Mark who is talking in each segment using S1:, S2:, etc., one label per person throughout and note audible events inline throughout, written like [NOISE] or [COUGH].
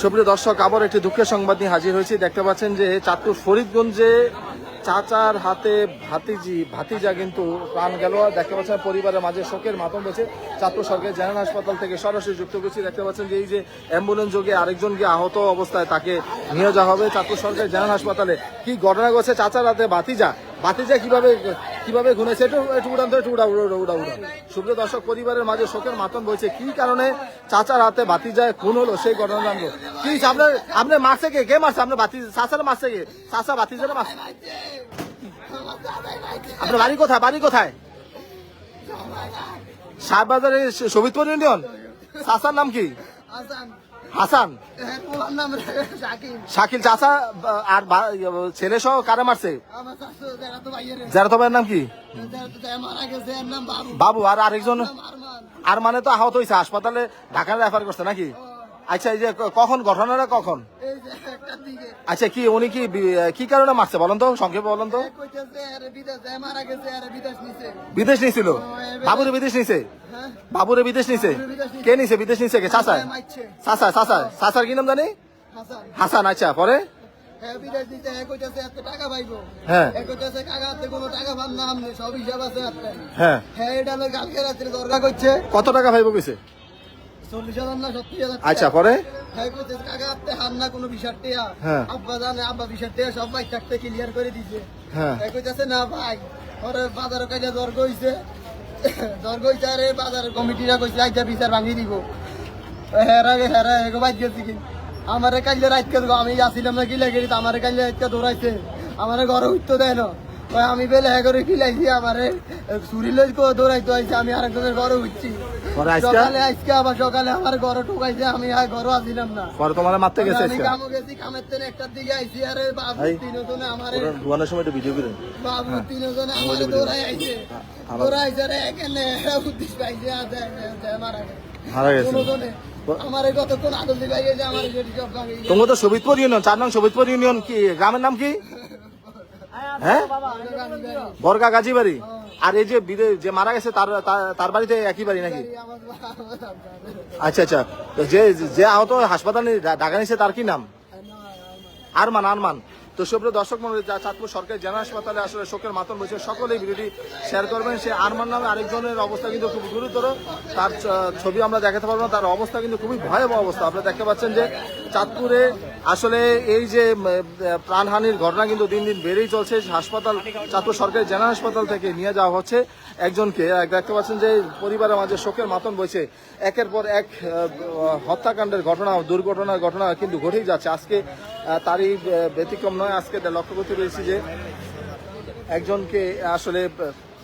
S1: সুপ্রিয় দর্শক, আবার একটি দুঃখের সংবাদ নিয়ে হাজির হয়েছি। দেখতে পাচ্ছেন যে চাঁদপুর ফরিদগঞ্জে চাচার হাতে ভাতিজি, ভাতিজা কিন্তু প্রাণ গেল। দেখতে পাচ্ছেন পরিবারের মাঝে শোকের মাতম রয়েছে। চাঁদপুর সরকারি জেনারেল হাসপাতাল থেকে সরাসরি যুক্ত করছি। দেখতে পাচ্ছেন যে এই যে অ্যাম্বুলেন্স যোগে আরেকজন গিয়ে আহত অবস্থায় তাকে নিয়ে যাওয়া হবে। চাঁদপুর সরকারি জেনারেল হাসপাতালে কি ঘটনা ঘটছে? চাচার হাতে ভাতিজা ভাতিজা কীভাবে কীভাবে ঘুরেছে একটু একটু উড়ান তো, একটু উড়া উড়া উড়া উড়া দর্শক পরিবারের মাঝে শোকের মাতন বইছে। কি কারণে চাচার হাতে ভাতিজায় খুন হলো? সেই ঘটনা জানব। কি আপনার আপনার মারছে কে? কে মারছে? আপনার ভাতি চাচার মারছে কে? চাচা ভাতিজারে মারছে? আপনার বাড়ি কোথায়? বাড়ি কোথায়? সাহেববাজারে সবিতপুর ইউনিয়ন? চাচার নাম কি? হাসান? শাকিল চাচা আর ছেলে সহ কারে মারছে?
S2: জেরাতবাইয়ের যারা তো ভাইয়ের
S1: নাম কি?
S2: বাবু
S1: আর আরেকজন? আর মানে তো আহত হয়েছে হাসপাতালে ঢাকা রেফার করছে নাকি? আচ্ছা এই যে কখন? ঘটনাটা কখন? আচ্ছা কি উনি কি কি কারণে মারছে বলেন তো সংক্ষেপে বলেন তো।
S2: বিদেশ
S1: নিছিল? বাবুরে বিদেশ নিছে?
S2: হ্যাঁ।
S1: বাবুরে বিদেশ নিছে? কে নিছে বিদেশ নিছে কে? চাচা
S2: এ মাইছে।
S1: চাচা চাচা কি নাম জানি?
S2: হাসান।
S1: আচ্ছা পরে?
S2: হ্যাঁ
S1: হ্যাঁ। হ্যাঁ।
S2: হ্যাঁ
S1: কত টাকা ভাইব কইছে? আচ্ছা পরে?
S2: হ্যাঁ। আব্বা জানে আব্বা বিষয় টেয়া সব বাইক থাকতে ক্লিয়ার করে দিছে।
S1: হ্যাঁ।
S2: না ভাই কাজে আরে কমিটিরা কইছে আইজা বিচার ভাঙি দিব। হেরা গে হেরা এগো বাইক গেছি কি? আমারে কাইলে রাত কে আমি আসিলাম না কি লাগে আমারে কাইলে রাত কে দৌড়াইছে আমারে ঘরে উঠতে দেয় না। আমি বেলে হ্যাঁ করে কি লাগছি আমারে চুরি লই কো দৌড়াইতে আমি আরেকজনের ঘরে উঠছি? সকালে আজকে আবার সকালে আমার ঘরে ঢুকাইছে আমি আর ঘরে আসিলাম না।
S1: পরে তোমার মারতে গেছে
S2: আমি কামো গেছি কামের থেকে একটার দিকে আইছি আরে বাবু
S1: এই।
S2: আমারে
S1: ওরা সময় একটু ভিডিও করেন।
S2: বাবু তিনজনে আমারে দৌড়াই আইছে। দৌড়াই আইছে রে এখানে বুদ্ধি পাইছে আছে মারা
S1: মারা গেছে।
S2: তিনজনে। আমারে কতক্ষণ আদর দিকে আইছে যেটি সব ভাঙে
S1: তোমার তো সবিতপুর ইউনিয়ন চার নং সবিতপুর ইউনিয়ন কি গ্রামের নাম কি? হ্যাঁ? বর্গা গাজীবাড়ি আর এই যে বিদে- যে মারা গেছে, তার তার- বাড়িতে একই বাড়ি নাকি? আচ্ছা আচ্ছা। যে যে আহত হাসপাতালে ডা- ঢাকা নিছে, তার কি নাম? আরমান আরমান। তো সুপ্রিয় দর্শক মন্ডলী চাঁদপুর সরকারি জেনারেল হাসপাতালে আসলে শোকের মাতন বলছে সকলেই ভিডিওটি শেয়ার করবেন। সে আরমান নামে আরেকজনের অবস্থা কিন্তু খুব গুরুতর। তার ছবি আমরা দেখাতে পারব না। তার অবস্থা কিন্তু খুবই ভয়াবহ অবস্থা। আপনারা দেখতে পাচ্ছেন যে চাঁদপুরে। আসলে এই যে প্রাণহানির ঘটনা কিন্তু দিন দিন বেড়েই চলছে। হাসপাতাল, চাঁদপুর সরকারি জেনারেল হাসপাতাল থেকে নিয়ে যাওয়া হচ্ছে একজনকে। দেখতে পাচ্ছেন যে, পরিবারের মাঝে শোকের মাতন বইছে। একের পর এক হত্যাকাণ্ডের ঘটনা, দুর্ঘটনার ঘটনা কিন্তু ঘটেই যাচ্ছে। আজকে তারই ব্যতিক্রম নয়। আজকে লক্ষ্য করতে পেরেছি যে, একজনকে আসলে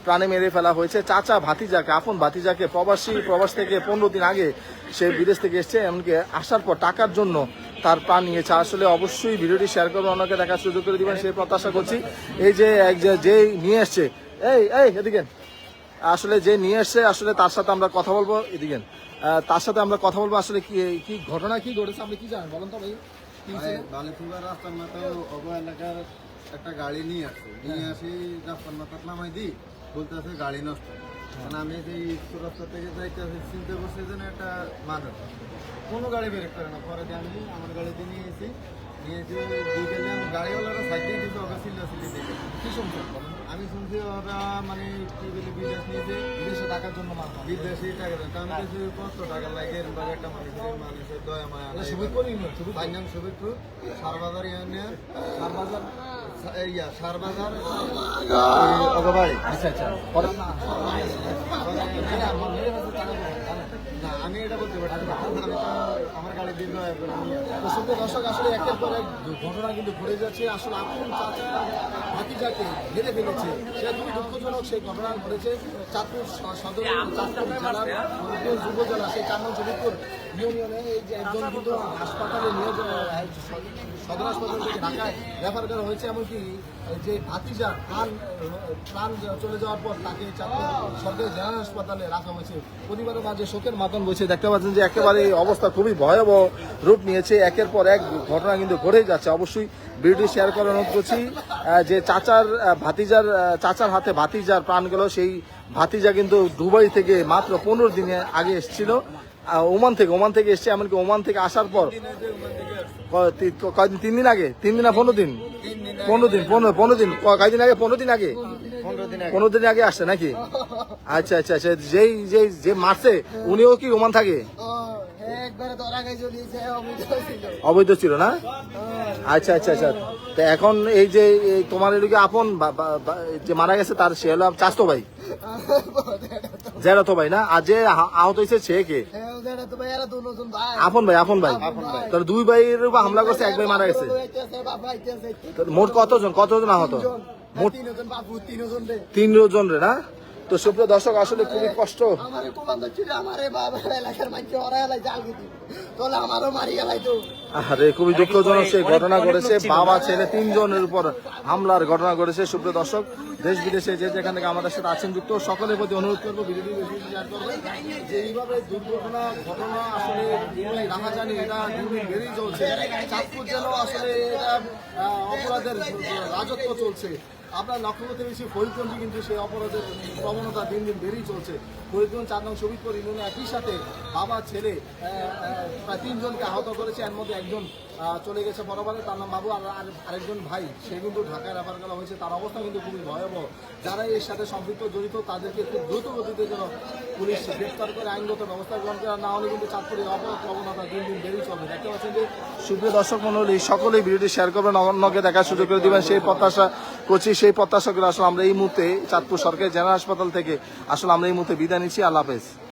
S1: প্রাণে মেরে ফেলা হয়েছে। চাচা ভাতিজাকে আপন ভাতিজাকে প্রবাসী প্রবাস থেকে পনেরো দিন আগে সে বিদেশ থেকে এসছে এমনকি আসার পর টাকার জন্য তার প্রাণ নিয়েছে। আসলে অবশ্যই ভিডিওটি শেয়ার করবেন অন্যকে দেখার সুযোগ করে দিবেন সেই প্রত্যাশা করছি। এই যে এক যে নিয়ে এসছে এই এই এদিকে। আসলে যে নিয়ে এসছে আসলে তার সাথে আমরা কথা বলব এদিকে। তার সাথে আমরা কথা বলব আসলে কি কি ঘটনা কি ঘটেছে আপনি কি জানেন? বলেন তো ভাই। কি
S3: রাস্তার মাথা অব এলাকার একটা গাড়ি নিয়ে আসছে নিয়ে আসি রাস্তার মাথা নামাই দিই। বলতেছে গাড়ি নষ্ট। মানে আমি যে উত্তর রাস্তা থেকে যাইতে চিন্তা করছি যেন একটা মানুষ কোনো গাড়ি বেরেক করে না, পরে আমি আমার গাড়িতে নিয়ে এসি নিয়ে এসে দিয়ে গেলাম, গাড়িওয়ালারা সাইকেল দিতে ওকে সিল্লা সিলি দিকে
S1: কি বলেন?
S3: আমি শুনছি ওরা মানে কি বলে বিদেশ নিয়েছে।
S1: বিদেশে টাকার জন্য মার খায়।
S3: বিদেশি টাকা দেয় কারণ কিছু কত টাকা লাগে এরকম একটা মানুষের মানুষের দয়া মায়া
S1: ইউনিয়ন সুবিধপুর
S3: পাইনাম সুবিধপুর সারবাজার ইউনিয়ন
S1: সারবাজার?
S3: ইয়া সারবাজার। অগবাড়ি
S1: আচ্ছা আচ্ছা। পরে
S3: না আমি এটা আমার গাড়ি
S1: দর্শক, আসলে একের পর ঘটনা কিন্তু ঘটে যাচ্ছে। আসলে আপন চাচা ভাতিজাকে ঘিরে ফেলেছে। সেটা খুবই সেই ঘটনা ঘটেছে। চাঁদপুর সদর সেই কান্নন চরিতপুর ইউনিয়নে এই যে একজন কিন্তু হাসপাতালে নিয়ে যাওয়া সদর হাসপাতাল থেকে ঢাকায় রেফার করা হয়েছে, এমনকি যে ভাতিজা প্রাণ প্রাণ চলে যাওয়ার পর তাকে সরকারি জেনারেল হাসপাতালে রাখা হয়েছে। পরিবারের মাঝে শোকের মাতন বইছে। দেখতে পাচ্ছেন যে একেবারে অবস্থা খুবই ভয়াবহ রূপ নিয়েছে। একের পর এক ঘটনা কিন্তু ঘটেই যাচ্ছে। অবশ্যই ভিডিও শেয়ার করার অনুরোধ করছি যে চাচার ভাতিজার চাচার হাতে ভাতিজার প্রাণ গেল। সেই ভাতিজা কিন্তু দুবাই থেকে মাত্র পনেরো দিনে আগে এসেছিল। ওমান থেকে ওমান থেকে এসছে, এমনকি ওমান থেকে আসার পর কয়দিন? তিন দিন আগে? তিন দিন না পনেরো দিন? পনেরো দিন পনেরো পনেরো দিন। কয়দিন আগে? পনেরো দিন আগে?
S3: পনেরো দিন আগে।
S1: আসছে নাকি? আচ্ছা আচ্ছা আচ্ছা। যেই যেই যে মারছে উনিও কি ওমান থাকে?
S2: অবৈধ ছিল।
S1: না? আচ্ছা আচ্ছা আচ্ছা। তো এখন এই যে এই তোমার এদিকে আপন যে মারা গেছে তার সে হলো চাস্তো ভাই। [LAUGHS] জেরাতো ভাই না? আর যে আহ- আহত হয়েছে সে কে?
S2: হ্যাঁ
S1: আপন ভাই। আপন ভাই। তাহলে দুই ভাইয়ের উপর হামলা করছে এক ভাই মারা গেছে। মোট কতজন কতজন আহত?
S2: তিনজন।
S1: মোট
S2: তিনজন বাবু রে।
S1: তিনজন রে না? তো সুপ্রিয় দর্শক আসলে খুবই কষ্ট।
S2: আমারে বাবা এলাকার মানুষ ওরা এলাই জাল দিত। তাহলে আমারও মারি গেলাই তো।
S1: আরে খুবই দুঃখজনক সেই ঘটনা ঘটেছে। বাবা ছেলে তিনজনের উপর হামলার ঘটনা ঘটেছে। সুপ্রিয় দর্শক দেশ বিদেশে যে যেখান থেকে আমাদের সাথে আছেন যুক্ত সকলের প্রতি অনুরোধ করব ভিডিওটি। যে এইভাবে দুর্ঘটনা ঘটনা আসলে রাখা জানি এটা বেড়েই চলছে। চাঁদপুর জেলাও আসলে এটা অপরাধের রাজত্ব চলছে। আপনার লক্ষ্য করতে বেশি ফরিদগঞ্জে কিন্তু সেই অপরাধের প্রবণতা দিন দিন বেড়েই চলছে। ফরিদগঞ্জ চার নং শহীদপুর ইউনিয়নে একই সাথে বাবা ছেলে প্রায় তিনজনকে আহত করেছে। এর মধ্যে একজন চলে গেছে বরাবরে তার নাম বাবু, আর আর- আরেকজন ভাই, সে কিন্তু ঢাকায় রেফার করা হয়েছে। তার অবস্থা কিন্তু খুবই ভয়াবহ। যারা এর সাথে সম্পৃক্ত, জড়িত, তাদেরকে খুব দ্রুত গতিতে যেন পুলিশ গ্রেপ্তার করে আইনগত ব্যবস্থা গ্রহণ করে না হলে কিন্তু চাঁদপুরের অপরাধ প্রবণতা দিন দিন বেড়েই চলবে। দেখতে পাচ্ছেন যে সুপ্রিয় দর্শক মন্ডলী সকলেই ভিডিওটি শেয়ার করবেন, অন্যকে দেখার সুযোগ করে দিবেন। সেই প্রত্যাশা করছি, সেই প্রত্যাশা করে আসলে আমরা এই মুহূর্তে চাঁদপুর সরকারি জেনারেল হাসপাতাল থেকে আসলে আমরা এই মুহূর্তে বিদায় নিচ্ছি। আল্লাহ হাফেজ।